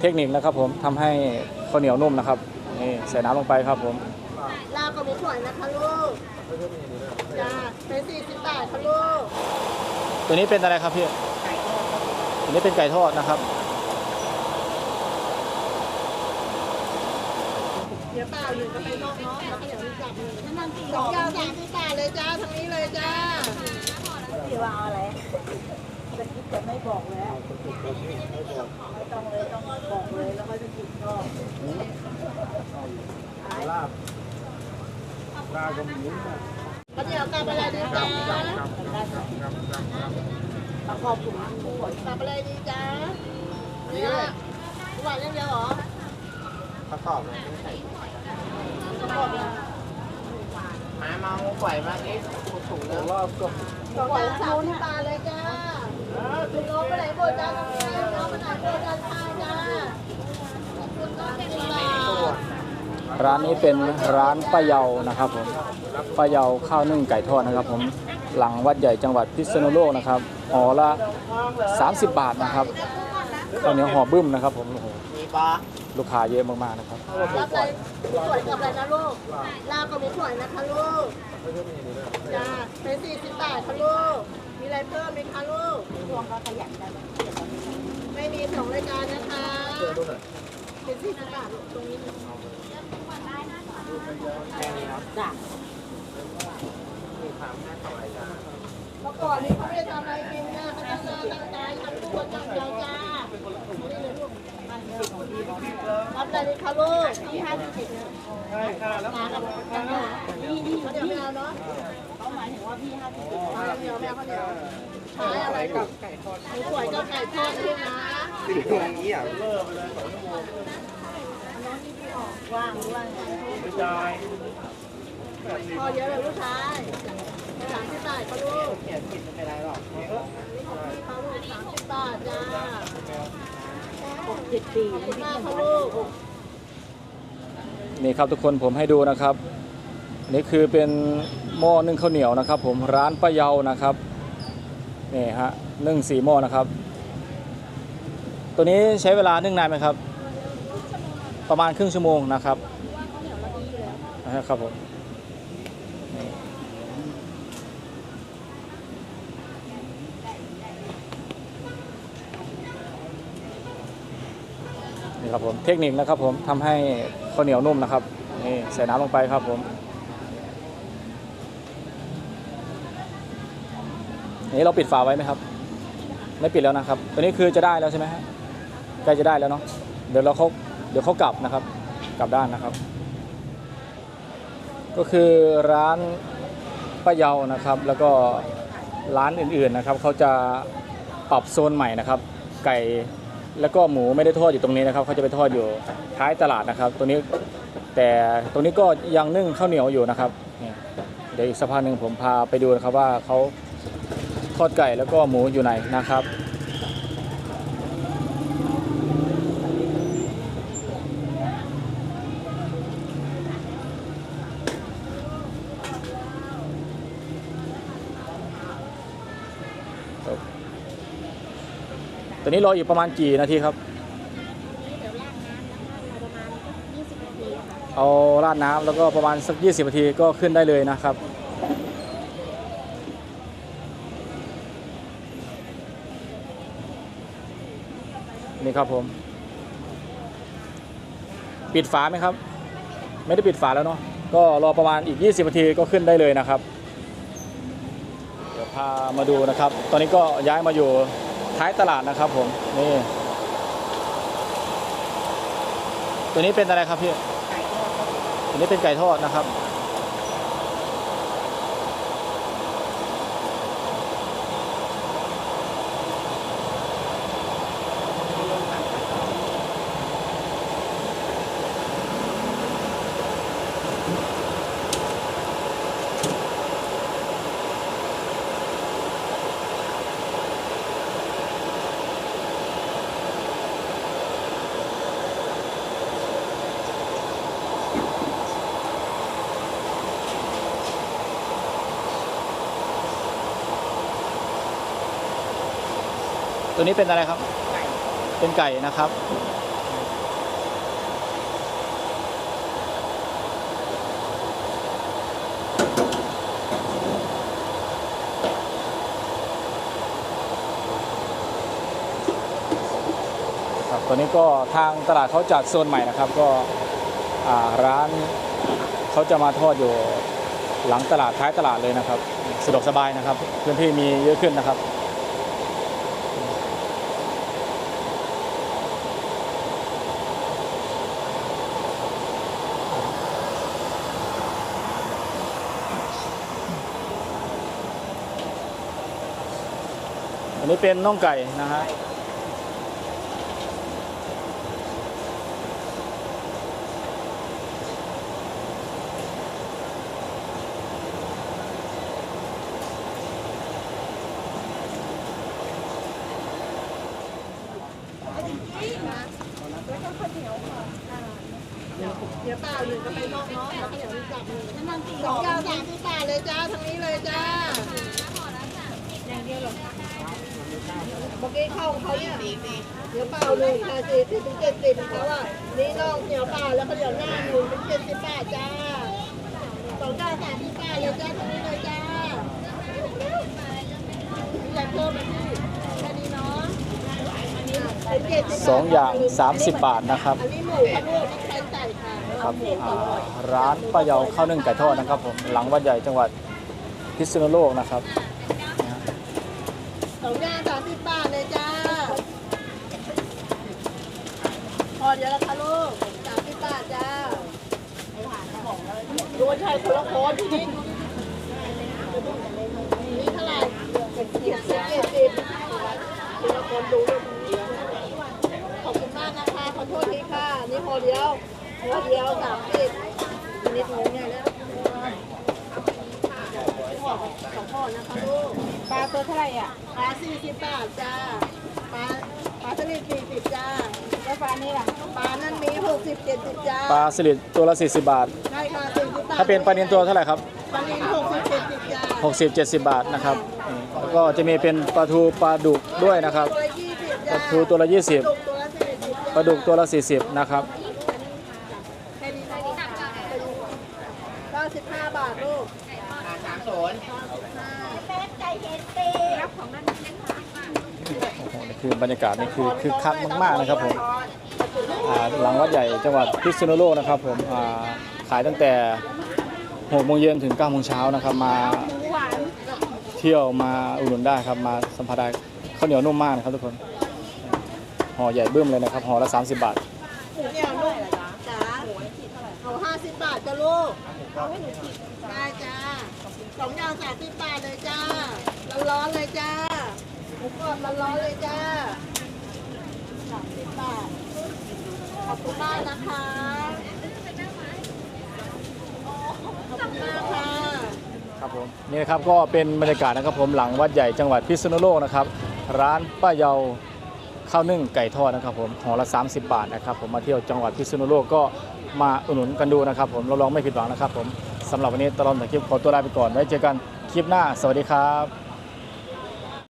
เทคนิคนะครับผมทำให้ข้าวเหนียวนุ่มนะครับนี่ใส่น้ำลงไปครับผมลาบก็มีถ้วยนะคะลูกจ้าเป็นสี่สิบบาทค่ะลูกตัวนี้เป็นอะไรครับพี่ตัวนี้เป็นไก่ทอดนะครับเดี๋ยวเปล่าหนึ่งก็ไปนอกเนาะแล้วก็เดี๋ยวมีกลับหนึ่งสองยาวสามสิบบาทเลยจ้าทางนี้เลยจ้าพี่ว่าเอาอะไร จะคิดจะไม่บอกแล้วไม่ต้องเลยต้องบอกเลยแล้วก็จะกินชอบลาบลาบกับหมูข้าวเหนียวกลับอะไรดีจ้าประกอบถุงกลับอะไรดีจ้าเนี่ยหวานอย่างเดียวเหรอประกอบเลยประกอบยังหาเมาปล่อยมาเอ๊ะถูกแล้วรอบก็สองอย่างสามสิบบาเลยจ้า ร้านนี้เป็นร้านป้าเยานะครับผมป้าเยาข้าวนึ่งไก่ทอดนะครับ ผมหลังวัดใหญ่จังหวัดพิษณุโลกนะครับห่อละ 30 บาทนะครับข้าวเหนียวห่อบึ้มนะครับผมโอ้โหมีปลาลูกค้าเยอะมากๆนะครับรับอะไรมีถ้วยกับอะไรนะลูกลาบก็มีถ้วยนะคะลูกจ้าเป็นสี่สิบบาทค่ะลูก มีอะไรเพิ่มไหมคะลูก รวมก็ขยันได้ไม่มีสองรายการนะคะเป็นสี่สิบบาทตรงนี้จ้ะมีความน่าสนใจจ้าเมื่อก่อนนี้เขาไม่ได้ทำอะไรกินนะเขาตั้งหน้าตั้งใจทำทุกคนตั้งใจจ้านี่เลยลูกรับอะไรดีคะลูกที่ห้าสิบนะใช่ค่ะแล้วมากับกันเนาะนี่นี่เขาเดี๋ยวไม่เอาเนาะ ว่าพี่ห้าสิบเอาเดียวแม่เขาเดียวใช้อะไรกับไก่ทอดหมูสวยกับไก่ทอดด้วยนะติดตรงนี้อะเลิกไปเลยสองชั่วโมงว่างว่างกระจายพอเยอะเลยลูกชายสามสิบบาทเขาลูกเขียนผิดไม่เป็นไรหรอกเขาลูกสามสิบบาทจ้าหกสิบปีขอบคุณมากเขาลูกนี่ครับทุกคนผมให้ดูนะครับ นี่คือเป็นหม้อนึ่งข้าวเหนียวนะครับ ผมร้านป้าเยานะครับนี่ฮะนึ่งสี่หม้อนะครับ ตัวนี้ใช้เวลานึ่งนานไหมครับ ประมาณครึ่งชั่วโมงนะครับนะครับผมนี่ครับผมเทคนิคนะครับผมทำให้ข้าวเหนียวนุ่มนะครับนี่ใส่น้ำลงไปครับผม นนี้เราปิดฝาไว้ไหมครับ ไม่ปิดแล้วนะครับตัวนี้คือจะได้แล้วใช่ไหมฮะใกล้จะได้แล้วเนาะเดี๋ยวเราเขาเดี๋ยวเขากลับนะครับ กลับด้านนะครับ ก็คือร้านป้าเยานะครับ แล้วก็ร้านอื่นๆนะครับเขาจะปรับโซนใหม่นะครับ ไก่แล้วก็หมูไม่ได้ทอดอยู่ตรงนี้นะครับเขาจะไปทอดอยู่ท้ายตลาดนะครับ ตัวนี้แต่ตรงนี้ก็ยังนึ่งข้าวเหนียวอยู่นะครับเดี๋ยวอีกสักพักหนึ่งผมพาไปดูนะครับว่าเขา อดไก่แล้วก็หมูอยู่ไหนนะครับ ตอนนี้รออยู่ประมาณกี่นาทีครับ เอาราดน้ำแล้วก็ประมาณสัก 20 นาทีก็ขึ้นได้เลยนะครับ นี่ครับผม ปิดฝาไหมครับ ไม่ได้ปิดฝาแล้วเนาะก็รอประมาณอีก 20นาทีก็ขึ้นได้เลยนะครับ เดี๋ยวพามาดูนะครับ ตอนนี้ก็ย้ายมาอยู่ท้ายตลาดนะครับผมนี่ตัวนี้เป็นอะไรครับพี่ตัวนี้เป็นไก่ทอดนะครับ ตัวนี้เป็นอะไรครับ เป็นไก่นะครับ ครับตัวนี้ก็ทางตลาดเขาจัดโซนใหม่นะครับ ก็ร้านเขาจะมาทอดอยู่หลังตลาดท้ายตลาดเลยนะครับ สะดวกสบายนะครับ พื้นที่มีเยอะขึ้นนะครับ อันนี้เป็นน่องไก่นะฮะเดี๋ยวเปล่าหนึ่งก็ไปนอกเนาะแล้วก็เดี๋ยวมีจับหนึ่งสองยาวสามสิบบาเลยจ้าทางนี้เลยจ้าอย่างเดียวหรอ เมื่อกี้เข้าของเขาเนี่ยเดี๋ยวเปล่าหนึ่งค่ะสี่สิบถึงเจ็ดสิบเขาอะนี่น้องเดี๋ยวเปล่าแล้วก็เดี๋ยวหน้าหนึ่งเป็นเจ็ดสิบบาทจ้าสองยาสามสิบบาทเลยจ้าทางนี้เลยจ้าอยากเพิ่มไหมพี่แค่นี้เนาะสองอย่าง 30 บาทนะครับนนี้หมูขนวดที่ใช้ใส่ค่ะครับร้านป้าเยาข้าวนึ่งไก่ทอดนะครับผมหลังวัดใหญ่จังหวัดพิษณุโลกนะครับ เดี๋ยวละค่ะลูกสามสิบบาทจ้าดูใช่คนละคนพี่นิดนี่เท่าไหร่เจ็ดสิบเจ็ดสิบคนละคนดูด้วยขอบคุณมากนะคะขอโทษทีค่ะ นี่พอเดียวพอเดียวสามสิบนิดหนึ่งเนี่ยแล้วสองพ่อนะคะลูกปลาตัวเท่าไหร่อะปลาสี่สิบบาทจ้าปลาปลา สลิดสี่สิบจ้าแล้วปลานี่ล่ะปลานั่นมีหกสิบเจ็ดสิบจ้าปลาสลิดตัวละ40 บาท ใช่ค่ะสี่สิบบาทถ้าเป็นปลาเนียนตัวเท่าไหร่ครับ ปลานินหกสิบเจ็ดสิบจ้า60 70 บาทนะครับอืมแล้วก็จะมีเป็นปลาทูปลาดุกด้วยนะครับ ตัวละยี่สิบปจ้าลาทูตัวละดุกตัวละสี่สิบ20ปลาดุกตัวละ 40 นะครับแค่นี้เนาะเก้าสิบห้าบาทลูก สามศูนย์โอ้โหนี่คือบรรยากาศนี่คือคือคักมากๆนะครับผมอ่าหลังวัดใหญ่จังหวัดพิษณุโลกนะครับผมอ่าขายตั้งแต่6โมงเย็นถึง9โมงเช้านะครับมาเที่ยวมาอุดหนุนได้ครับมาสัมผัสได้ข้าวเหนียวนุ่มมากนะครับทุกคนห่อใหญ่เบิ้มเลยนะครับห่อละ 30 บาทเนี่ยลูกจ้าเอาห้าสิบบาทจ้าลูกได้จ้า สองอย่างสามสิบบาทเลยจ้าร้อนๆเลยจ้าหมูกรอบร้อนๆเลยจ้าสามสิบบาท ขอบคุณมากนะคะขอบคุณมากค่ะครับผมนี่นะครับก็เป็นบรรยากาศนะครับผมหลังวัดใหญ่จังหวัดพิษณุโลกนะครับ ร้านป้าเยาข้าวนึ่งไก่ทอดนะครับผมห่อละ 30 บาทนะครับ ผมมาเที่ยวจังหวัดพิษณุโลกก็มาอุดหนุนกันดูนะครับ ผมเรับรองไม่ผิดหวังนะครับผม สำหรับวันนี้ตลอดถ่ายคลิปขอตัวลาไปก่อนไว้เจอกันคลิปหน้า สวัสดีครับ